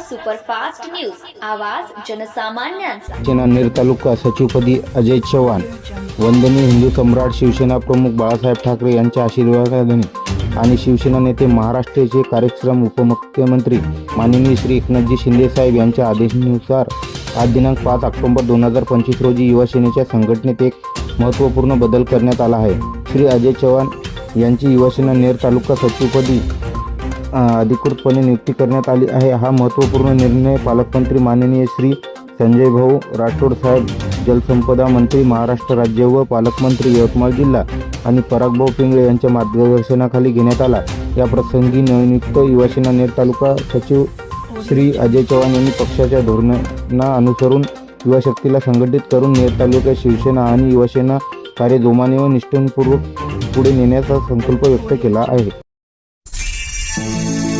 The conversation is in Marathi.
Superfast news. आवाज जनसामान्यांचा. शिवसेना तालुका सचिवपदी अजय चव्हाण वंदनीय हिंदू सम्राट शिवसेना प्रमुख बाळासाहेब ठाकरे यांच्या आशीर्वादाने आणि शिवसेना नेते महाराष्ट्राचे कार्यक्रम उपमुख्यमंत्री माननीय श्री एकनाथजी शिंदे साहेब यांच्या आदेशानुसार आज दिनांक पाच ऑक्टोबर दोन हजार पंचवीस रोजी युवा सेनेच्या संघटनेत एक महत्त्वपूर्ण बदल करण्यात आला आहे. श्री अजय चव्हाण यांची युवासेना नेर तालुका सचिवपदी अधिकृतपणे नियुक्ती करण्यात आली आहे. हा महत्त्वपूर्ण निर्णय पालकमंत्री माननीय श्री संजय भाऊ राठोड साहेब जलसंपदा मंत्री महाराष्ट्र राज्य व पालकमंत्री यवतमाळ जिल्हा आणि परागभाऊ पिंगळे यांच्या मार्गदर्शनाखाली घेण्यात आला. या प्रसंगी नवनियुक्त युवासेना नेर तालुका सचिव श्री अजय चव्हाण यांनी पक्षाच्या धोरणांना अनुसरून युवाशक्तीला संघटित करून नेर तालुक्यात शिवसेना आणि युवासेना कार्य जोमाने व निष्ठपूर्वक पुढे नेण्याचा संकल्प व्यक्त केला आहे. Thank you.